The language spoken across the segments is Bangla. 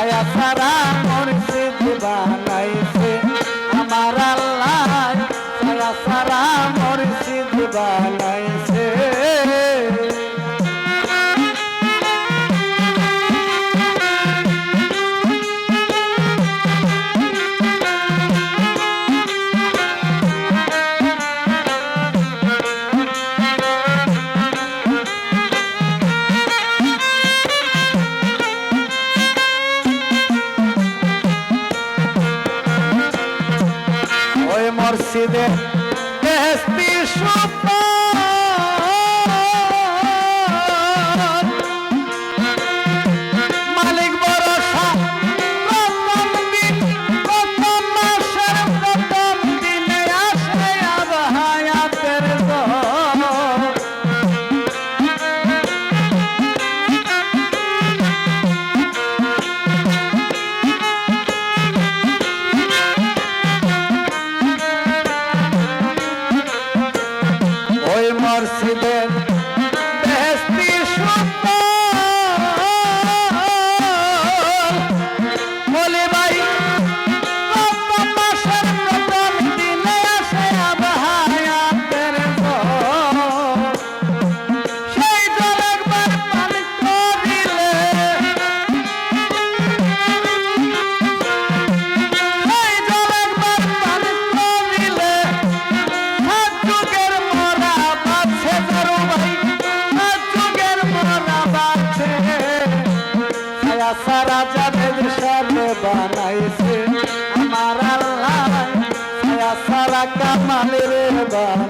ছায়া ছাড়া মর্ষিদে সপ্তাহ সব বানাইছে। আমার আল্লাহ সারা কামালের বানাইছে।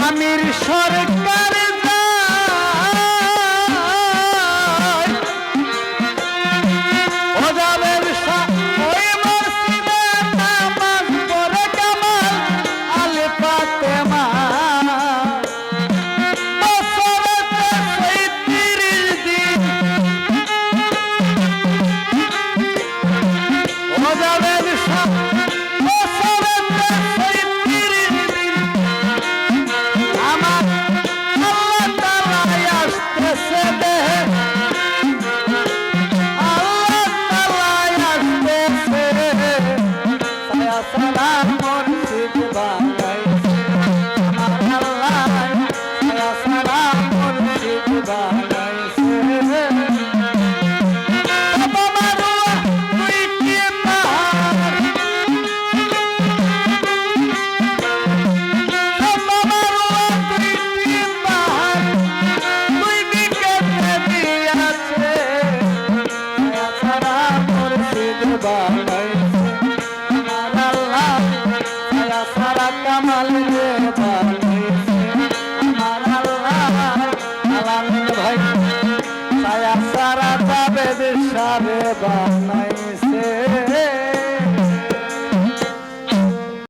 আমির সরকার passar lá. বাবা